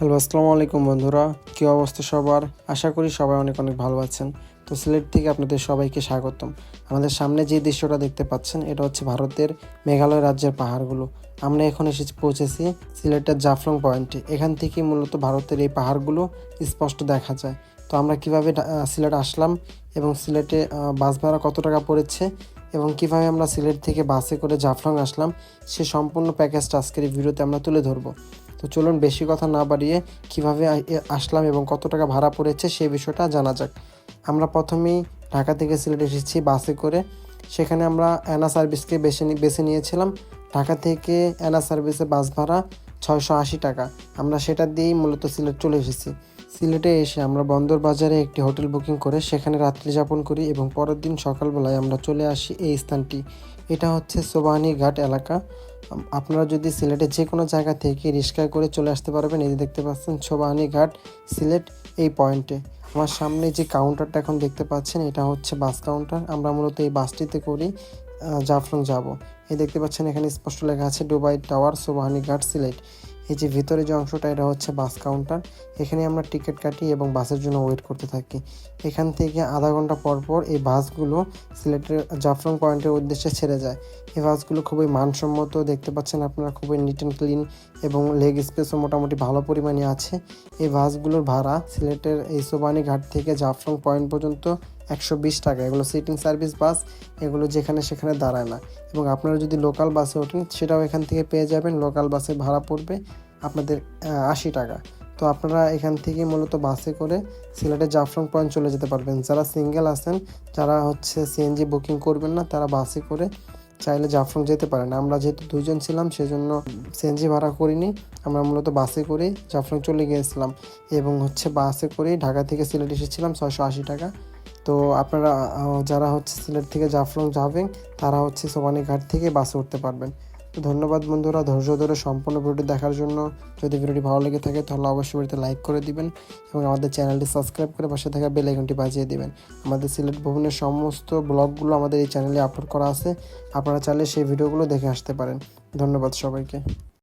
Hello, আসসালামু আলাইকুম বন্ধুরা। কী অবস্থা সবার? আশা করি সবাই অনেক অনেক ভালো আছেন। তো সিলেট থেকে আপনাদের সবাইকে স্বাগতম। আমাদের সামনে যে দৃশ্যটা দেখতে পাচ্ছেন, এটা হচ্ছে ভারতের মেঘালয় রাজ্যের পাহাড়গুলো। আমরা এখন এসে পৌঁছেছি সিলেটের জাফলং পয়েন্টে। এখান থেকে মূলত ভারতের এই পাহাড়গুলো স্পষ্ট দেখা যায়। তো আমরা কীভাবে সিলেট আসলাম এবং সিলেটে বাস ভাড়া কত টাকা পড়েছে এবং কীভাবে আমরা সিলেট থেকে বাসে করে জাফলং আসলাম, সে সম্পূর্ণ প্যাকেজটা আজকের এই ভিডিওতে আমরা তুলে ধরবো। তো চলুন বেশি কথা না বাড়িয়ে কীভাবে আসলাম এবং কত টাকা ভাড়া পড়েছে সেই বিষয়টা জানা যাক। আমরা প্রথমেই ঢাকা থেকে সিলেট এসেছি বাসে করে। সেখানে আমরা অ্যানা সার্ভিসকে বেছে বেছে নিয়েছিলাম। ঢাকা থেকে অ্যানা সার্ভিসে বাস ভাড়া ছয়শো আশি টাকা। আমরা সেটা দিয়েই মূলত সিলেট চলে এসেছি। সিলেটে এসে আমরা বন্দর বাজারে একটি হোটেল বুকিং করে সেখানে রাত্রি যাপন করি এবং পরের দিন সকালবেলায় আমরা চলে আসি এই স্থানটি। এটা হচ্ছে সোবাহানি ঘাট এলাকা। আপনারা যদি সিলেটে যে কোনো জায়গা থেকে রিক্সায় করে চলে আসতে পারবেন। এই যে দেখতে পাচ্ছেন সোবাহানি ঘাট, সিলেট এই পয়েন্টে। আমার সামনে যে কাউন্টারটা এখন দেখতে পাচ্ছেন, এটা হচ্ছে বাস কাউন্টার আমরা মূলত এই বাসটিতে করি জাফলং যাব। এই দেখতে পাচ্ছেন এখানে স্পষ্ট লেখা আছে দুবাই টাওয়ার সোবাহানি ঘাট, সিলেট। এই যে ভিতরে যে অংশটা, এটা হচ্ছে বাস কাউন্টার এখানে আমরা টিকিট কাটি এবং বাসের জন্য ওয়েট করতে থাকি। এখান থেকে আধা ঘণ্টা পর পর এই বাসগুলো সিলেটের জাফরং পয়েন্টের উদ্দেশ্যে ছেড়ে যায়। এই বাসগুলো খুবই মানসম্মত, দেখতে পাচ্ছেন আপনারা, খুবই নিট অ্যান্ড ক্লিন এবং লেগ স্পেসও মোটামুটি ভালো পরিমাণে আছে। এই বাসগুলোর ভাড়া সিলেটের এই সোবানি ঘাট থেকে জাফরং পয়েন্ট পর্যন্ত একশো বিশ টাকা। এগুলো সিটিং সার্ভিস বাস এগুলো যেখানে সেখানে দাঁড়ায় না। এবং আপনারা যদি লোকাল বাসে ওঠেন, সেটাও এখান থেকে পেয়ে যাবেন। লোকাল বাসে ভাড়া পড়বে আপনাদের আশি টাকা। তো আপনারা এখান থেকে মূলত বাসে করে সিলেটের জাফরং পয়েন্ট চলে যেতে পারবেন। যারা সিঙ্গেল আছেন, যারা হচ্ছে সিএনজি বুকিং করবেন না, তারা বাসে করে চাইলে জাফরং যেতে পারেন। আমরা যেহেতু দুইজন ছিলাম, সেজন্য সিএনজি ভাড়া করিনি। আমরা মূলত বাসে করেই জাফরং চলে গিয়েছিলাম। এবং হচ্ছে বাসে করেই ঢাকা থেকে সিলেট এসেছিলাম ছয়শো আশি টাকা। তো আপনারা যারা হচ্ছে সিলেট থেকে জাফলং যাবেন, তারা হচ্ছে সোবানি ঘাট থেকে বাসে উঠতে পারবেন। তো ধন্যবাদ বন্ধুরা, ধৈর্য ধরে সম্পূর্ণ ভিডিওটি দেখার জন্য। যদি ভিডিওটি ভালো লেগে থাকে, তাহলে অবশ্যই ভিডিওতে লাইক করে দিবেন এবং আমাদের চ্যানেলটি সাবস্ক্রাইব করে পাশে থাকা বেল আইকনটি বাজিয়ে দিবেন। আমাদের সিলেট ভবনের সমস্ত ব্লগগুলো আমাদের এই চ্যানেলে আপলোড করা আছে। আপনারা চাইলে সেই ভিডিওগুলো দেখে আসতে পারেন। ধন্যবাদ সবাইকে।